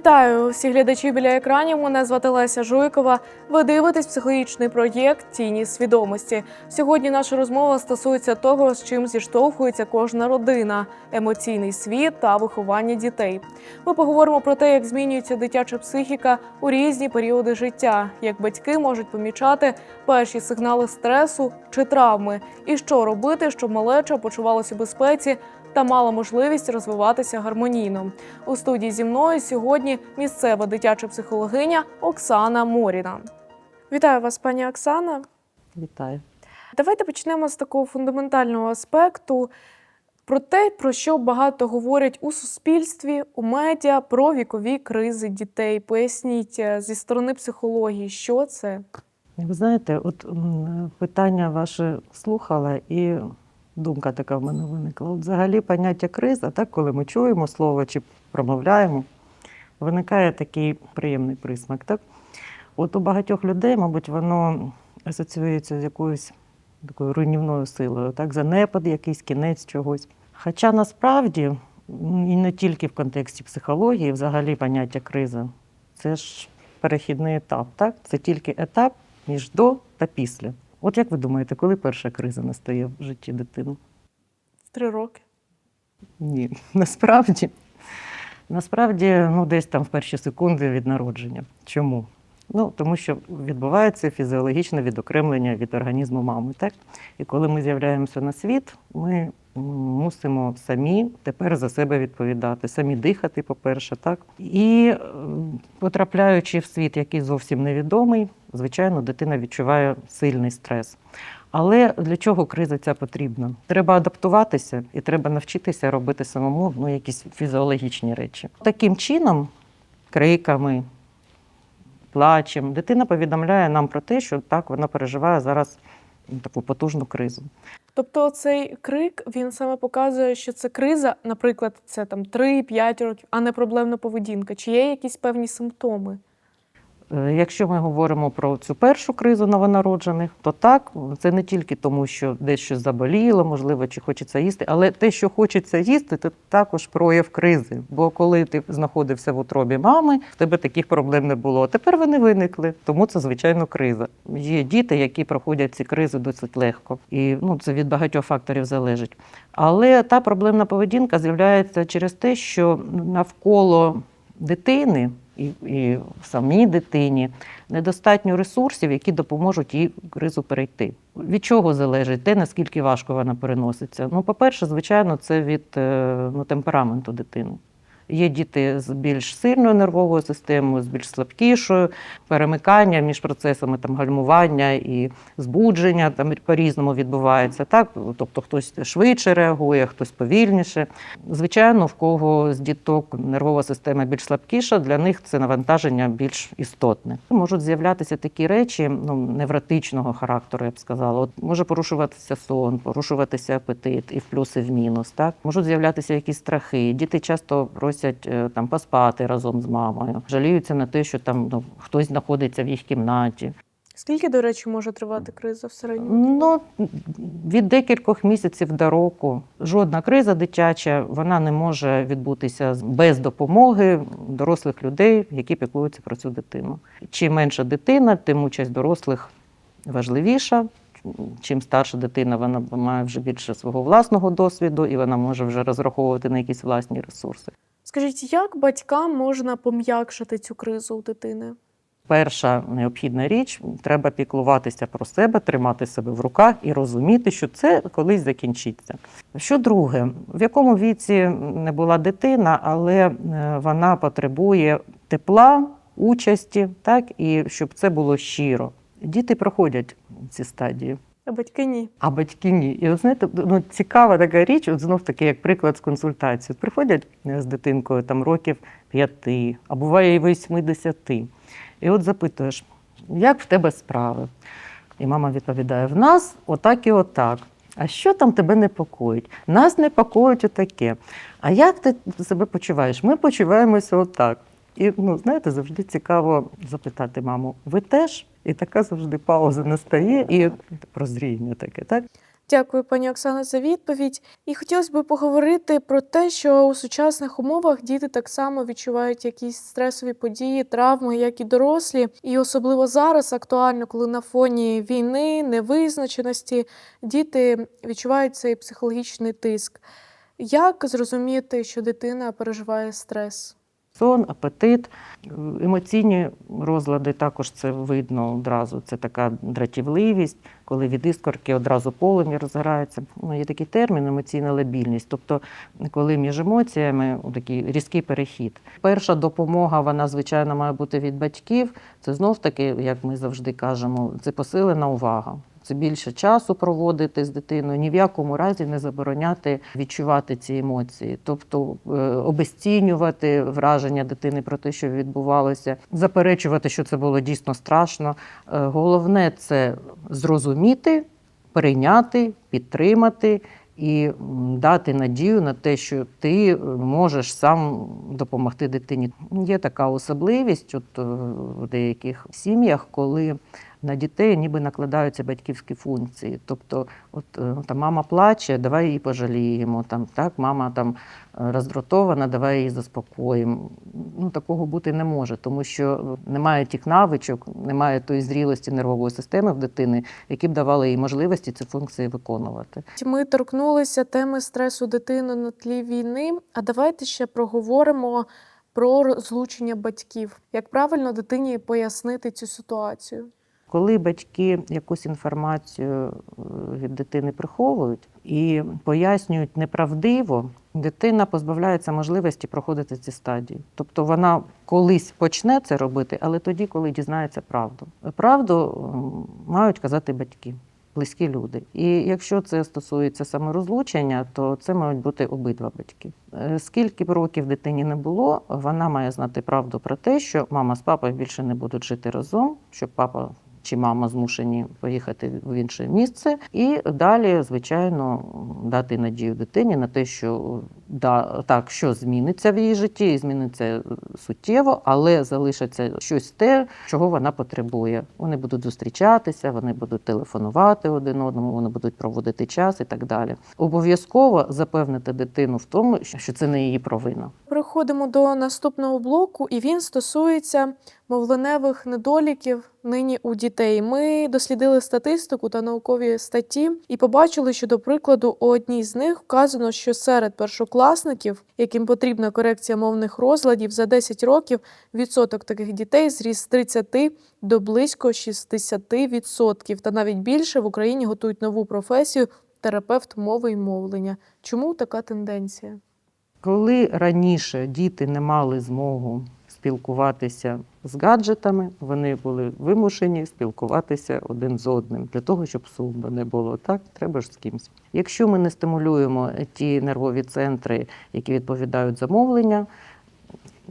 Вітаю всіх глядачів біля екранів. Мене звати Леся Жуйкова. Ви дивитесь психологічний проєкт Тіні свідомості. Сьогодні наша розмова стосується того, з чим зіштовхується кожна родина, емоційний світ та виховання дітей. Ми поговоримо про те, як змінюється дитяча психіка у різні періоди життя, як батьки можуть помічати перші сигнали стресу чи травми, і що робити, щоб малеча почувалася у безпеці та мала можливість розвиватися гармонійно. У студії зі мною сьогодні місцева дитяча психологиня Оксана Моріна. Вітаю вас, пані Оксана. Вітаю. Давайте почнемо з такого фундаментального аспекту про те, про що багато говорять у суспільстві, у медіа про вікові кризи дітей. Поясніть е, зі сторони психології, що це? Ви знаєте, от питання ваше слухала, і думка така в мене виникла. От взагалі поняття криза, так, коли ми чуємо слово чи промовляємо, виникає такий приємний присмак. Так? От у багатьох людей, мабуть, воно асоціюється з якоюсь такою руйнівною силою, так? занепад, якийсь кінець чогось. Хоча насправді, і не тільки в контексті психології, взагалі поняття криза, це ж перехідний етап, так? Це тільки етап між до та після. От як ви думаєте, коли перша криза настає в житті дитини? В три роки. Ні, насправді. Насправді, ну, десь там в перші секунди від народження. Чому? Ну, тому що відбувається фізіологічне відокремлення від організму мами. Так? І коли ми з'являємося на світ, ми мусимо самі тепер за себе відповідати, самі дихати, по-перше, так. І е, потрапляючи в світ, який зовсім невідомий, звичайно, дитина відчуває сильний стрес. Але для чого криза ця потрібна? Треба адаптуватися і треба навчитися робити самому ну, якісь фізіологічні речі. Таким чином, криками, плачем, дитина повідомляє нам про те, що так вона переживає зараз таку потужну кризу. Тобто цей крик він саме показує, що це криза, наприклад, це там 3-5 років, а не проблемна поведінка. Чи є якісь певні симптоми? Е, Якщо ми говоримо про цю першу кризу новонароджених, то так, це не тільки тому, що десь щось заболіло, можливо, чи хочеться їсти, але те, що хочеться їсти, це також прояв кризи. Бо коли ти знаходився в утробі мами, в тебе таких проблем не було. А тепер вони виникли, тому це звичайно криза. Є діти, які проходять ці кризи досить легко, і ну це від багатьох факторів залежить. Але та проблемна поведінка з'являється через те, що навколо дитини і, і самій дитині недостатньо ресурсів, які допоможуть їй кризу перейти. Від чого залежить те, наскільки важко вона переноситься? Ну, по-перше, звичайно, це від е, ну, темпераменту дитини. Є діти з більш сильною нервовою системою, з більш слабкішою, перемикання між процесами там, гальмування і збудження там по-різному відбувається. Так? Тобто хтось швидше реагує, хтось повільніше. Звичайно, в кого з діток нервова система більш слабкіша, для них це навантаження більш істотне. Можуть з'являтися такі речі ну, невротичного характеру, я б сказала. От може порушуватися сон, порушуватися апетит і в плюс, і в мінус. Так? Можуть з'являтися якісь страхи. Діти часто просять е, там поспати разом з мамою, жаліються на те, що там ну, хтось знаходиться в їх кімнаті. Скільки, до речі, може тривати криза в середньому? Ну, від декількох місяців до року жодна криза дитяча вона не може відбутися без допомоги дорослих людей, які піклуються про цю дитину. Чим менша дитина, тим участь дорослих важливіша. Чим старша дитина, вона має вже більше свого власного досвіду, і вона може вже розраховувати на якісь власні ресурси. Скажіть, як батькам можна пом'якшити цю кризу у дитини? Перша необхідна річ треба піклуватися про себе, тримати себе в руках і розуміти, що це колись закінчиться. Що друге, в якому віці не була дитина, але е, вона потребує тепла, участі, так і щоб це було щиро. Діти проходять ці стадії. А батьки ні. А батьки ні. І от знаєте, ну цікава така річ, от знов таки, як приклад з консультації. Приходять е, з дитинкою там років п'яти, а буває і восьмидесяти. І от запитуєш, як в тебе справи? І мама відповідає: в нас отак і отак. А що там тебе непокоїть? Нас непокоїть отаке. А як ти себе почуваєш? Ми почуваємося отак. І ну, знаєте, завжди цікаво запитати маму: ви теж? І така завжди пауза настає, і прозріння таке, так? Дякую, пані Оксана, за відповідь. І хотілося б поговорити про те, що у сучасних умовах діти так само відчувають якісь стресові події, травми, як і дорослі. І особливо зараз актуально, коли на фоні війни, невизначеності діти відчувають цей психологічний тиск. Як зрозуміти, що дитина переживає стрес? Сон, апетит, емоційні розлади також це видно одразу. Це така дратівливість, коли від іскорки одразу полум'я розгорається. Ну, є такий термін емоційна лабільність. Тобто, коли між емоціями такий різкий перехід. Перша допомога, вона, звичайно, має бути від батьків. Це знов таки, як ми завжди кажемо, це посилена увага. Більше часу проводити з дитиною, ні в якому разі не забороняти відчувати ці емоції, тобто е, обесцінювати враження дитини про те, що відбувалося, заперечувати, що це було дійсно страшно. Е, Головне це зрозуміти, прийняти, підтримати. І дати надію на те, що ти е, можеш сам допомогти дитині. Є така особливість от, в деяких сім'ях, коли на дітей ніби накладаються батьківські функції. Тобто, от е, там мама плаче, давай її пожаліємо. Там так, мама там е, роздратована, давай її заспокоїмо. Ну такого бути не може, тому що немає тих навичок, немає тої зрілості нервової системи в дитини, які б давали їй можливості ці функції виконувати. Ми торкнулися теми стресу дитини на тлі війни. А давайте ще проговоримо про розлучення батьків. Як правильно дитині пояснити цю ситуацію? Коли батьки якусь інформацію е, від дитини приховують і пояснюють неправдиво, дитина позбавляється можливості проходити ці стадії. Тобто вона колись почне це робити, але тоді, коли дізнається правду. Правду мають казати батьки. Близькі люди, і якщо це стосується саме розлучення, то це мають бути обидва батьки. Е, Скільки б років дитині не було, вона має знати правду про те, що мама з папою більше не будуть жити разом, що папа чи мама змушені поїхати в інше місце, і далі, звичайно, дати надію дитині на те, що да, так, що зміниться в її житті, і зміниться суттєво, але залишиться щось те, чого вона потребує. Вони будуть зустрічатися, вони будуть телефонувати один одному, вони будуть проводити час і так далі. Обов'язково запевнити дитину в тому, що це не її провина. Переходимо до наступного блоку, і він стосується мовленевих недоліків нині у дітей. Ми дослідили статистику та наукові статті і побачили, що, до прикладу, у одній з них вказано, що серед першокласників, яким потрібна корекція мовних розладів за 10 років, відсоток таких дітей зріс з 30 до близько 60%. Та навіть більше в Україні готують нову професію терапевт мови і мовлення. Чому така тенденція? Коли раніше діти не мали змогу спілкуватися з гаджетами, вони були вимушені спілкуватися один з одним для того, щоб сумно не було. Так, треба ж з кимсь. Якщо ми не стимулюємо ті нервові центри, які відповідають за мовлення,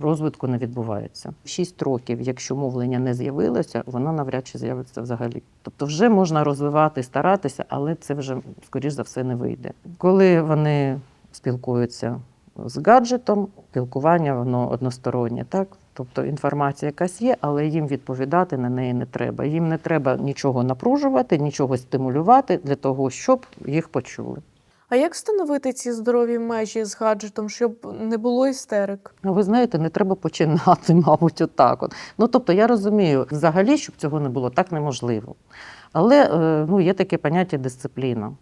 розвитку не відбувається. 6 років, якщо мовлення не з'явилося, воно навряд чи з'явиться взагалі. Тобто, вже можна розвивати, старатися, але це вже скоріш за все не вийде. Коли вони спілкуються з гаджетом, спілкування воно одностороннє, так? Тобто інформація якась є, але їм відповідати на неї не треба. Їм не треба нічого напружувати, нічого стимулювати для того, щоб їх почули. А як встановити ці здорові межі з гаджетом, щоб не було істерик? Ну, ви знаєте, не треба починати, мабуть, отак. От. Ну тобто, я розумію, взагалі, щоб цього не було, так неможливо. Але е, ну, є таке поняття дисципліна.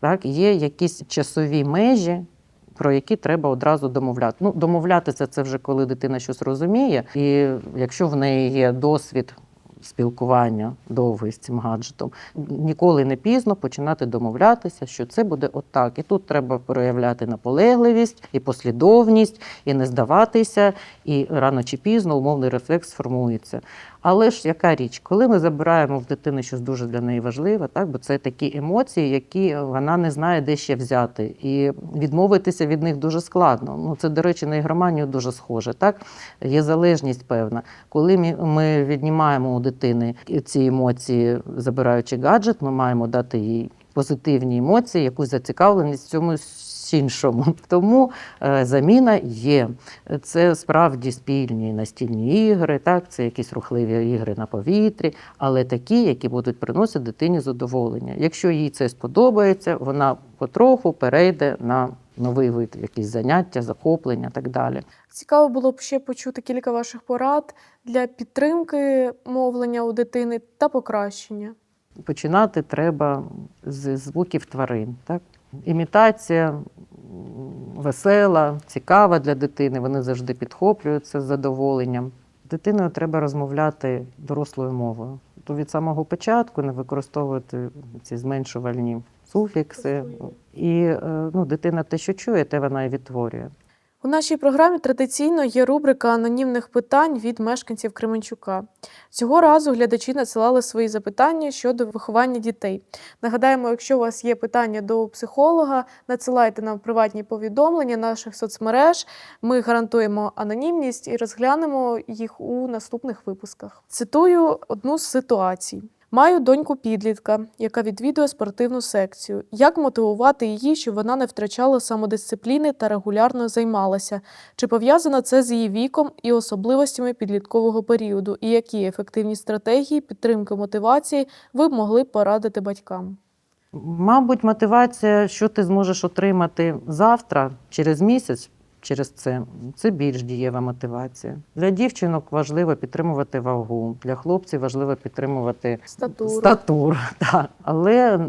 Так? Є якісь часові межі, про які треба одразу домовляти. Ну, домовлятися це вже коли дитина щось розуміє, і якщо в неї є досвід. Спілкування довгий з цим гаджетом ніколи не пізно починати домовлятися, що це буде отак. І тут треба проявляти наполегливість і послідовність, і не здаватися, і рано чи пізно умовний рефлекс сформується. Але ж яка річ, коли ми забираємо в дитини щось дуже для неї важливе, так бо це такі емоції, які вона не знає, де ще взяти, і відмовитися від них дуже складно. Ну це, до речі, на ігроманію дуже схоже. Так є залежність певна. Коли ми- віднімаємо у дитини ці емоції, забираючи гаджет, ми маємо дати їй позитивні емоції, якусь зацікавленість в цьому іншому. Тому е, заміна є. Це справді спільні настільні ігри, так, це якісь рухливі ігри на повітрі, але такі, які будуть приносити дитині задоволення. Якщо їй це сподобається, вона потроху перейде на новий вид, якісь заняття, захоплення так далі. Цікаво було б ще почути кілька ваших порад для підтримки мовлення у дитини та покращення. Починати треба з звуків тварин. Так? Імітація весела, цікава для дитини, вони завжди підхоплюються з задоволенням. Дитиною треба розмовляти дорослою мовою. То від самого початку не використовувати ці зменшувальні суфікси. І е, ну, дитина те, що чує, те вона і відтворює. У нашій програмі традиційно є рубрика анонімних питань від мешканців Кременчука. Цього разу глядачі надсилали свої запитання щодо виховання дітей. Нагадаємо, якщо у вас є питання до психолога, надсилайте нам приватні повідомлення наших соцмереж. Ми гарантуємо анонімність і розглянемо їх у наступних випусках. Цитую одну з ситуацій. Маю доньку підлітка, яка відвідує спортивну секцію. Як мотивувати її, щоб вона не втрачала самодисципліни та регулярно займалася? Чи пов'язано це з її віком і особливостями підліткового періоду? І які ефективні стратегії підтримки мотивації ви б могли порадити батькам? Мабуть, мотивація, що ти зможеш отримати завтра, через місяць, через це, це більш дієва мотивація. Для дівчинок важливо підтримувати вагу, для хлопців важливо підтримувати Статуру. статуру. Так. Але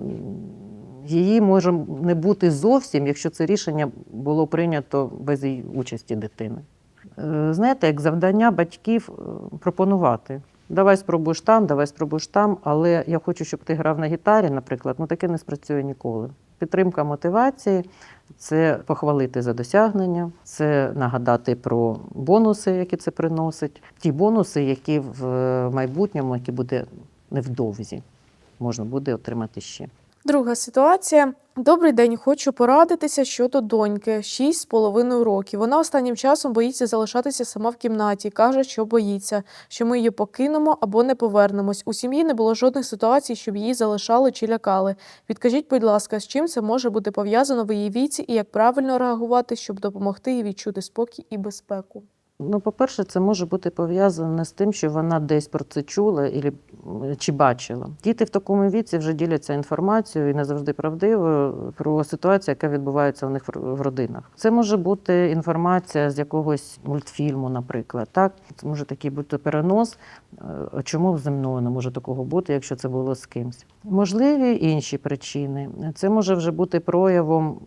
її може не бути зовсім, якщо це рішення було прийнято без її участі дитини. Е, Знаєте, як завдання батьків е, пропонувати. Давай спробуєш там, давай спробуєш там, але я хочу, щоб ти грав на гітарі, наприклад, ну таке не спрацює ніколи. Підтримка мотивації це похвалити за досягнення, це нагадати про бонуси, які це приносить. Ті бонуси, які в е, майбутньому, які буде невдовзі, можна буде отримати ще. Друга ситуація. Добрий день, хочу порадитися щодо доньки, 6,5 років. Вона останнім часом боїться залишатися сама в кімнаті. каже, що боїться, що ми її покинемо або не повернемось. У сім'ї не було жодних ситуацій, щоб її залишали чи лякали. Підкажіть, будь ласка, з чим це може бути пов'язано в її віці і як правильно реагувати, щоб допомогти їй відчути спокій і безпеку? Ну, по-перше, це може бути пов'язане з тим, що вона десь про це чула ілі- чи бачила. Діти в такому віці вже діляться інформацією і не завжди правдивою про ситуацію, яка відбувається у них в в родинах. Це може бути інформація з якогось мультфільму, наприклад. Так, це може такий бути перенос. Е, чому зі мною не може такого бути, якщо це було з кимсь? Можливі інші причини. Це може вже бути проявом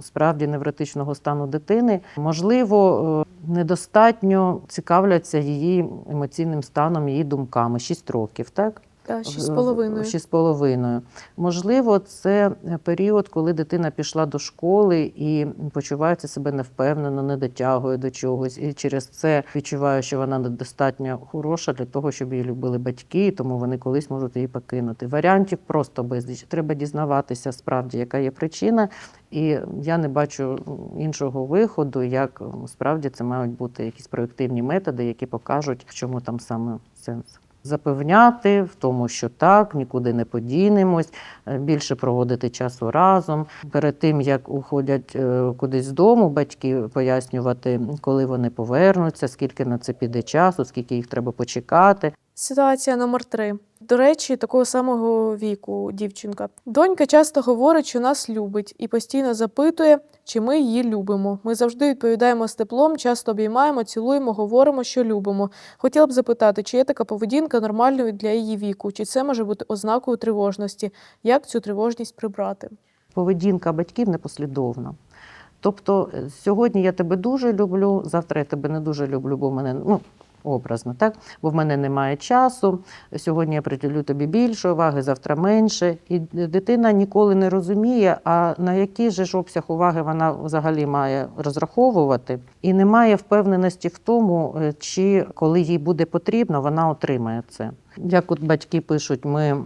справді невротичного стану дитини. Можливо, е, недостатньо цікавляться її емоційним станом, її думками. Шість років, так? 6,5. Шість з половиною. Можливо, це період, коли дитина пішла до школи і почувається себе невпевнено, не дотягує до чогось, і через це відчуває, що вона недостатньо хороша для того, щоб її любили батьки, і тому вони колись можуть її покинути. Варіантів просто безліч. Треба дізнаватися справді, яка є причина. І я не бачу іншого виходу, як справді це мають бути якісь проєктивні методи, які покажуть, в чому там саме сенс. Запевняти в тому, що так, нікуди не подінемось, е, більше проводити часу разом. Перед тим як уходять е, кудись з дому, батьки пояснювати, коли вони повернуться, скільки на це піде часу, скільки їх треба почекати. Ситуація номер три. До речі, такого самого віку дівчинка. Донька часто говорить, що нас любить, і постійно запитує, чи ми її любимо. Ми завжди відповідаємо з теплом, часто обіймаємо, цілуємо, говоримо, що любимо. Хотіла б запитати, чи є така поведінка нормальною для її віку, чи це може бути ознакою тривожності, як цю тривожність прибрати? Поведінка батьків непослідовна. Тобто, е, сьогодні я тебе дуже люблю, завтра я тебе не дуже люблю, бо мене ну, образно, так? Бо в мене немає часу. Сьогодні я приділю тобі більше уваги, завтра менше. І дитина ніколи не розуміє, а на який же ж обсяг уваги вона взагалі має розраховувати, і не має впевненості в тому, е, чи коли їй буде потрібно, вона отримає це. Як от батьки пишуть, ми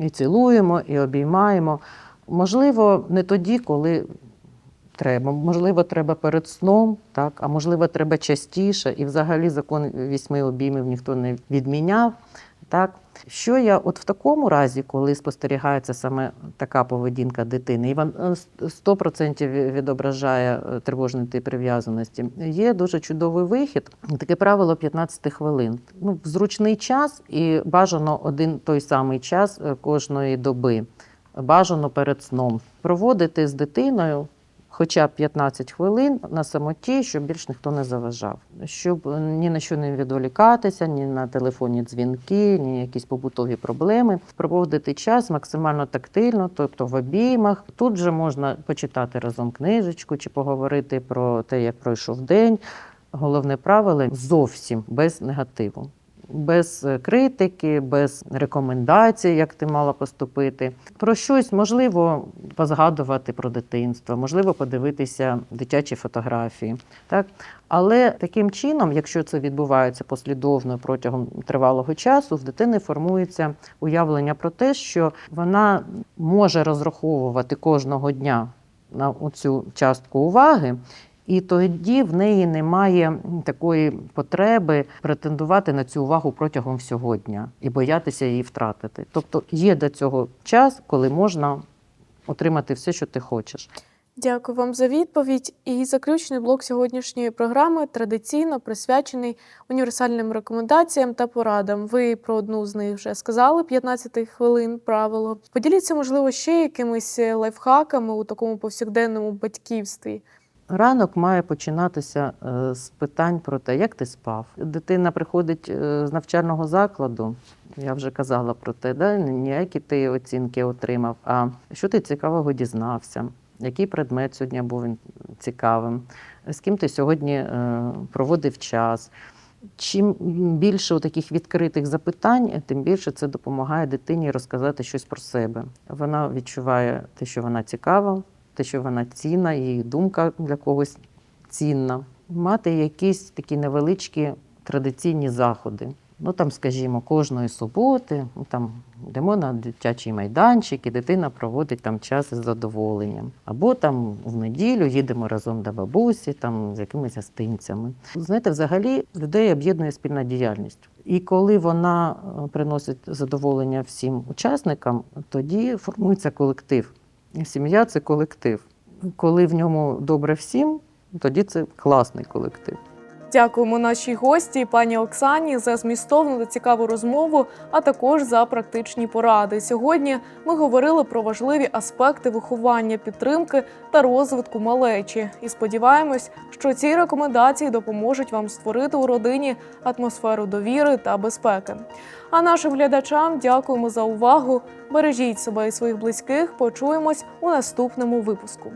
і цілуємо, і обіймаємо. Можливо, не тоді, коли треба. Можливо, треба перед сном, так, а можливо, треба частіше. І взагалі закон вісьми обіймів ніхто не відміняв. Так, що я от в такому разі, коли спостерігається саме така поведінка дитини, і він е, 100% відображає е, тривожний тип прив'язаності, є дуже чудовий вихід. Таке правило 15 хвилин. Ну, зручний час і бажано один той самий час е, кожної доби. Бажано перед сном проводити з дитиною хоча б 15 хвилин на самоті, щоб більш ніхто не заважав, щоб е, ні на що не відволікатися, ні на телефонні дзвінки, ні якісь побутові проблеми. Проводити час максимально тактильно, тобто в обіймах. Тут же можна почитати разом книжечку чи поговорити про те, як пройшов день. Головне правило зовсім без негативу. Без е, критики, без рекомендацій, як ти мала поступити. Про щось можливо позгадувати про дитинство, можливо, подивитися дитячі фотографії. Так? Але таким чином, якщо це відбувається послідовно протягом тривалого часу, в дитини формується уявлення про те, що вона може розраховувати кожного дня на цю частку уваги. І тоді в неї немає такої потреби претендувати на цю увагу протягом всього дня і боятися її втратити. Тобто є до цього час, коли можна отримати все, що ти хочеш. Дякую вам за відповідь. І заключний блок сьогоднішньої програми традиційно присвячений універсальним рекомендаціям та порадам. Ви про одну з них вже сказали 15 хвилин правило. Поділіться, можливо, ще якимись лайфхаками у такому повсякденному батьківстві. Ранок має починатися е, з питань про те, як ти спав. Дитина приходить е, з навчального закладу. Я вже казала про те, да? ніякі ти оцінки отримав. А що ти цікавого дізнався? Який предмет сьогодні був цікавим? З ким ти сьогодні е, проводив час? Чим більше таких відкритих запитань, тим більше це допомагає дитині розказати щось про себе. Вона відчуває те, що вона цікава, те, що вона цінна, її думка для когось цінна. Мати якісь такі невеличкі традиційні заходи. Ну там, скажімо, кожної суботи ну, там йдемо на дитячий майданчик, і дитина проводить там час із задоволенням. Або там в неділю їдемо разом до бабусі, там з якимись гостинцями. Знаєте, взагалі людей об'єднує спільна діяльність. І коли вона е, приносить задоволення всім учасникам, тоді формується колектив. Сім'я це колектив. Коли в ньому добре всім, тоді це класний колектив. Дякуємо нашій гості, пані Оксані, за змістовну та цікаву розмову, а також за практичні поради. Сьогодні ми говорили про важливі аспекти виховання, підтримки та розвитку малечі. І сподіваємось, що ці рекомендації допоможуть вам створити у родині атмосферу довіри та безпеки. А нашим глядачам дякуємо за увагу. Бережіть себе і своїх близьких. Почуємось у наступному випуску.